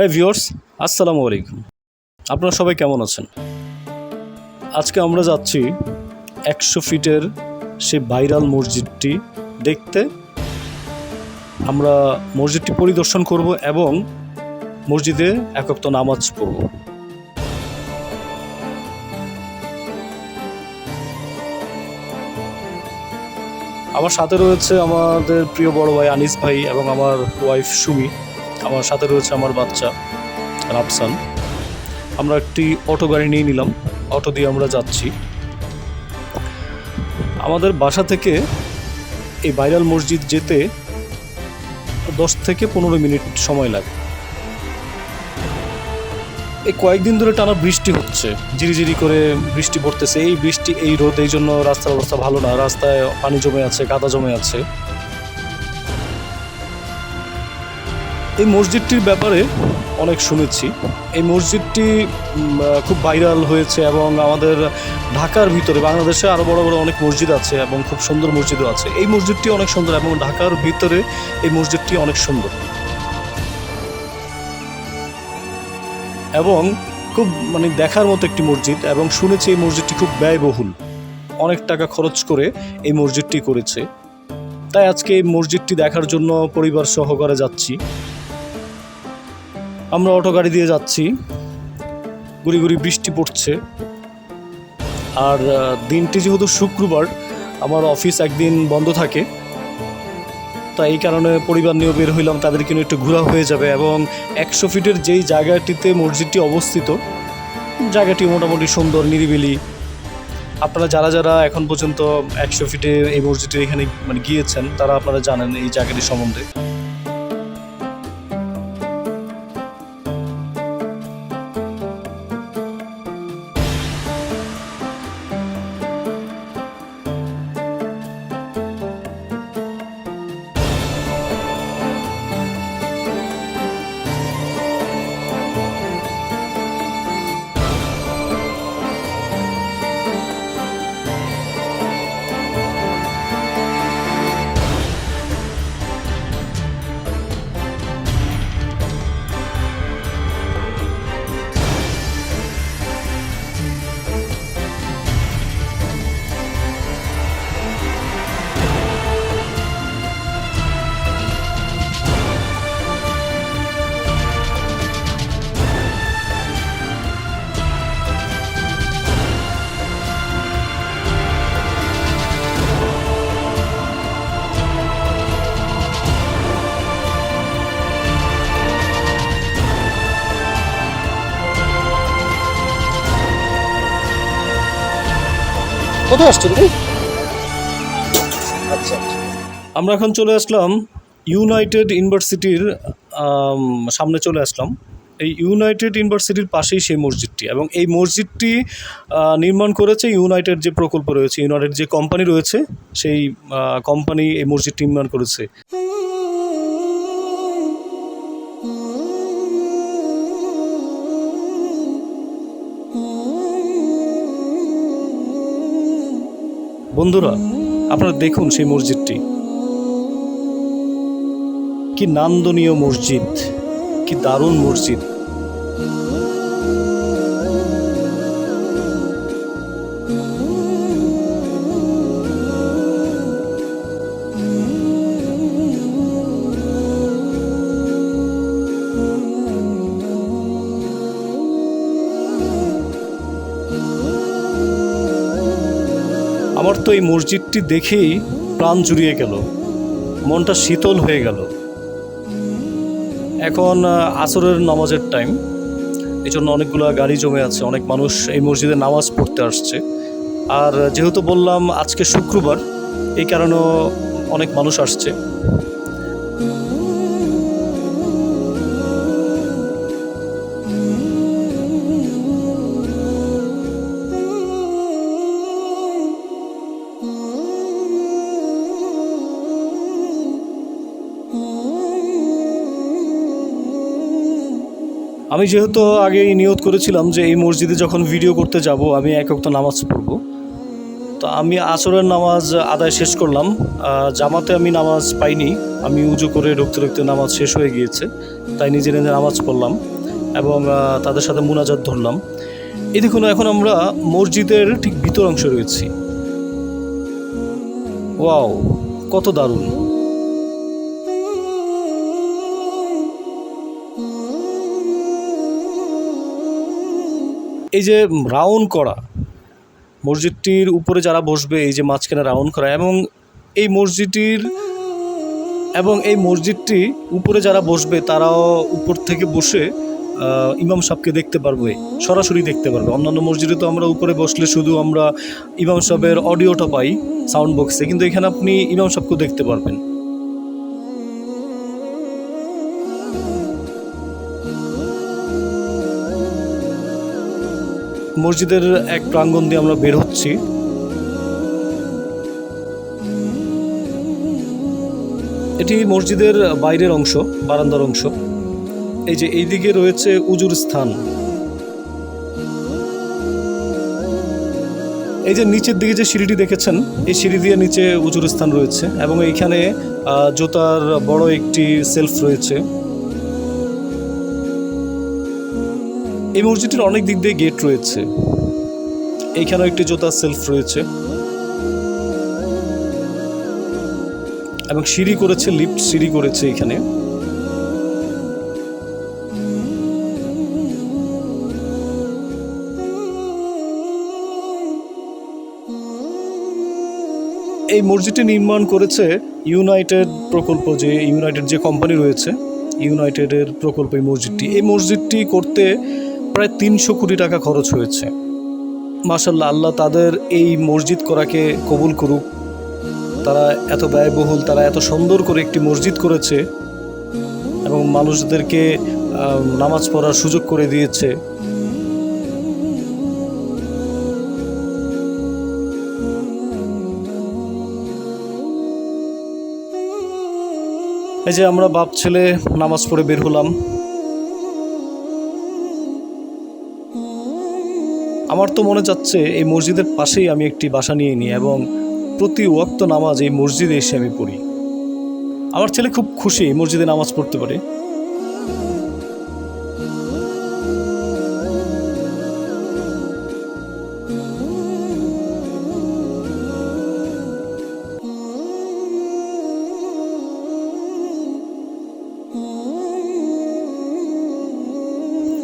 হ্যাঁ ভিওর্স আসসালামু আলাইকুম। আপনারা সবাই কেমন আছেন? আজকে আমরা যাচ্ছি একশো ফিটের সেই ভাইরাল মসজিদটি দেখতে। আমরা মসজিদটি পরিদর্শন করব এবং মসজিদে একক্ত নামাজ পড়ব। আমার সাথে রয়েছে আমাদের প্রিয় বড় ভাই আনিস ভাই এবং আমার ওয়াইফ সুমি। আমার সাথে রয়েছে আমার বাচ্চা রাফসান। আমরা একটি অটো গাড়ি নিয়ে নিলাম। অটো দিয়ে আমরা যাচ্ছি। আমাদের বাসা থেকে এই বাইরাল মসজিদ যেতে দশ থেকে পনেরো মিনিট সময় লাগে। এই কয়েকদিন ধরে টানা বৃষ্টি হচ্ছে। ঝিরিঝিরি করে বৃষ্টি পড়তেছে। এই বৃষ্টি, এই রোদ, এই জন্য রাস্তার অবস্থা ভালো না। রাস্তায় পানি জমে আছে কাদা জমে আছে। এই মসজিদটির ব্যাপারে অনেক শুনেছি। এই মসজিদটি খুব ভাইরাল হয়েছে এবং আমাদের ঢাকার ভিতরে, বাংলাদেশে আরও বড় বড় অনেক মসজিদ আছে এবং খুব সুন্দর মসজিদও আছে। এই মসজিদটি অনেক সুন্দর এবং ঢাকার ভিতরে এই মসজিদটি অনেক সুন্দর। এবং খুব মানে দেখার মতো একটি মসজিদ এবং শুনেছি এই মসজিদটি খুব ব্যয়বহুল। অনেক টাকা খরচ করে এই মসজিদটি করেছে। তাই আজকে এই মসজিদটি দেখার জন্য পরিবার সহকারে যাচ্ছি। আমরা অটো গাড়ি দিয়ে যাচ্ছি। গুড়ি গুড়ি বৃষ্টি পড়ছে। আর দিনটি যেহেতু শুক্রবার, আমার অফিস একদিন বন্ধ থাকে। তো এই কারণে পরিবার নিয়ে বের হইলাম তাদেরকে নিয়ে একটু ঘোরা হয়ে যাবে এবং একশো ফিটের যেই জায়গাটিতে মসজিদটি অবস্থিত, জায়গাটি মোটামুটি সুন্দর, নিরিবিলি। আপনারা যারা যারা এখন পর্যন্ত একশো ফিটে এই মসজিদের এখানে মানে গিয়েছেন, তারা আপনারা জানেন এই জায়গাটি সম্বন্ধে। কোথায় আচ্ছা। আমরা এখন চলে আসলাম ইউনাইটেড ইউনিভার্সিটির সামনে চলে আসলাম। এই ইউনাইটেড ইউনিভার্সিটির পাশেই সেই মসজিদটি এবং এই মসজিদটি নির্মাণ করেছে ইউনাইটেড যে প্রকল্প রয়েছে ইউনাইটেড যে কোম্পানি রয়েছে, সেই কোম্পানি এই মসজিদটি নির্মাণ করেছে। বন্ধুরা আপনারা দেখুন সেই মসজিদটি। কি নান্দনীয় মসজিদ কি দারুণ মসজিদ। এই মসজিদটি দেখেই প্রাণ জুড়িয়ে গেল। মনটা শীতল হয়ে গেল। এখন আসরের নামাজের টাইম এই জন্য অনেকগুলো গাড়ি জমে আছে, অনেক মানুষ এই মসজিদে নামাজ পড়তে আসছে। আর যেহেতু বললাম আজকে শুক্রবার, এই কারণেও অনেক মানুষ আসছে। আমি যেহেতু আগেই নিয়ত করেছিলাম যে এই মসজিদে যখন ভিডিও করতে যাব, আমি এক অক্ত নামাজ পড়ব। তো আমি আসরের নামাজ আদায় শেষ করলাম। জামাতে আমি নামাজ পাইনি। আমি উজু করে ঢুকতে ঢুকতে নামাজ শেষ হয়ে গিয়েছে। তাই নিজে নিজে নামাজ পড়লাম এবং তাদের সাথে মুনাজাত ধরলাম। এই দেখুন, এখন আমরা মসজিদের ঠিক ভিতর অংশে রয়েছি। ওয়াও, কত দারুণ। এই যে রাউন্ড করা, মসজিদটির উপরে যারা বসবে, এই যে মাঝখানে রাউন্ড করা এবং এই মসজিদটির এবং এই মসজিদটি উপরে যারা বসবে, তারাও উপর থেকে বসে ইমাম সাহেবকে দেখতে পারবে, সরাসরি দেখতে পারবে। অন্যান্য মসজিদে তো আমরা উপরে বসলে শুধু আমরা ইমাম সাহেবের অডিওটা পাই সাউন্ড বক্সে কিন্তু এখানে আপনি ইমাম সাহেবকেও দেখতে পারবেন। মসজিদের এক প্রাঙ্গণ দিয়ে আমরা বের হচ্ছি। এটি মসজিদের বাইরের অংশ, বারান্দার অংশ। এই যে এইদিকে রয়েছে উজুর স্থান। এই যে নিচের দিকে যে সিঁড়িটি দেখেছেন, এই সিঁড়ি দিয়ে নিচে উজুর স্থান রয়েছে এবং এইখানে জোতার বড় একটি সেলফ রয়েছে। এই মসজিদটির অনেক দিক দিয়ে গেট রয়েছে। এইখানেও একটি জুতার সেলফ রয়েছে। এবং সিঁড়ি করেছে লিফট সিঁড়ি করেছে এখানে। এই মসজিদটি নির্মাণ করেছে ইউনাইটেড প্রকল্প যে ইউনাইটেড যে কোম্পানি রয়েছে ইউনাইটেডের প্রকল্প এই মসজিদটি। এই মসজিদটি করতে প্রায় তিনশো কোটি টাকা খরচ হয়েছে। মাসাল্লাহ আল্লাহ তাদের এই মসজিদ করাকে কবুল করুক। তারা এত ব্যয়বহুল, তারা এত সুন্দর করে একটি মসজিদ করেছে এবং মানুষদেরকে নামাজ পড়ার সুযোগ করে দিয়েছে। এই যে আমরা বাপ ছেলে নামাজ পড়ে বের হলাম। আমার তো মনে যাচ্ছে এই মসজিদের পাশেই আমি একটি বাসা নিয়ে নিই এবং প্রতি ওয়াক্ত নামাজ এই মসজিদে এসে আমি পড়ি। আমার ছেলে খুব খুশি মসজিদে নামাজ পড়তে পারে।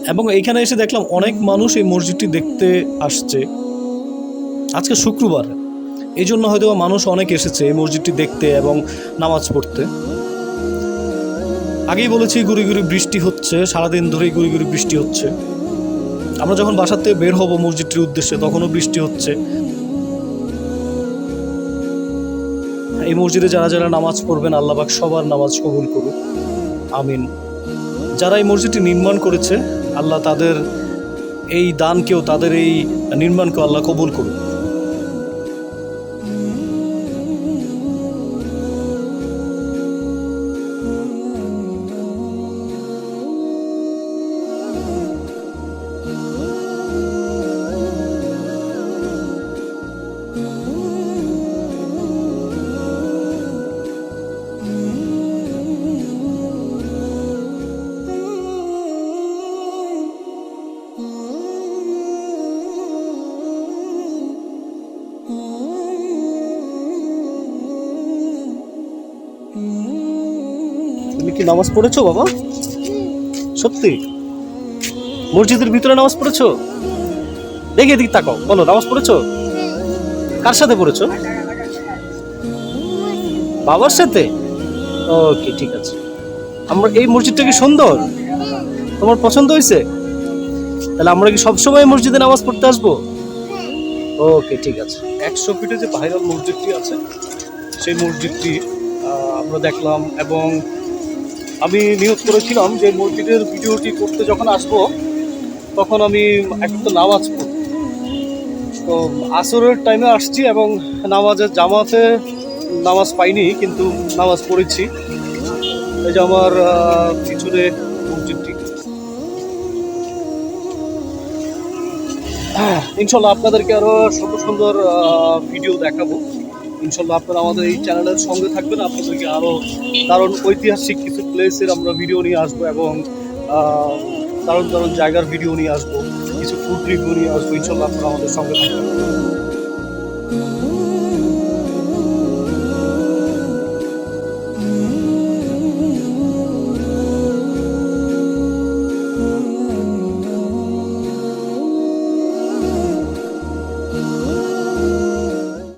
এবং এইখানে এসে দেখলাম অনেক মানুষ এই মসজিদটি দেখতে আসছে। আজকে শুক্রবার। এই জন্য হয়তো মানুষ অনেক এসেছে এই মসজিদটি দেখতে এবং নামাজ পড়তে। আগেই বলেছি গুড়ি গুড়ি বৃষ্টি হচ্ছে, সারাদিন ধরেই গুড়ি গুড়ি বৃষ্টি হচ্ছে। আমরা যখন বাসার থেকে বের হব মসজিদটির উদ্দেশ্যে, তখনও বৃষ্টি হচ্ছে। এই মসজিদে যারা যারা নামাজ পড়বেন আল্লাহবাক সবার নামাজ কবুল করুক। আমিন। যারা এই মসজিদটি নির্মাণ করেছে আল্লাহ তাদের এই দানকেও তাদের এই নির্মাণকেও আল্লাহ কবুল করুক নামাজ পড়েছো, বাবা? সত্যি? মসজিদের ভিতরে নামাজ পড়েছো? দেখি এদিকে তাকাও। বলো, নামাজ পড়েছো? কার সাথে পড়েছো? বাবার সাথে? ওকে, ঠিক আছে। আমরা, এই মসজিদটা কি সুন্দর? তোমার পছন্দ হয়েছে? তাহলে আমরা কি সবসময় মসজিদে নামাজ পড়তে আসব? ওকে, ঠিক আছে। একশো ফিটে যে ভাইরাল মসজিদটি আছে, সেই মসজিদটি আমরা দেখলাম এবং আমি নিয়োগ করেছিলাম যে মসজিদের ভিডিওটি করতে যখন আসব তখন আমি একটা নামাজ পড়ব। তো আসরের টাইমে আসছি এবং নামাজের জামাতে নামাজ পাইনি কিন্তু নামাজ পড়েছি। এই যে আমার পিছনে মসজিদটি। আহ, ইনশাল্লাহ আপনাদেরকে আরও সুন্দর সুন্দর ভিডিও দেখাবো। ইনশাল্লাহ আপনারা আমাদের এই চ্যানেলের সঙ্গে থাকবেন। আপনাদেরকে আরও দারুণ ঐতিহাসিক কিছু প্লেসের আমরা ভিডিও নিয়ে আসব এবং দারুণ দারুণ জায়গার ভিডিও নিয়ে আসব, কিছু ফুড রিভিউ নিয়ে আসব। ইনশাল্লাহ আপনারা আমাদের সঙ্গে থাকবেন।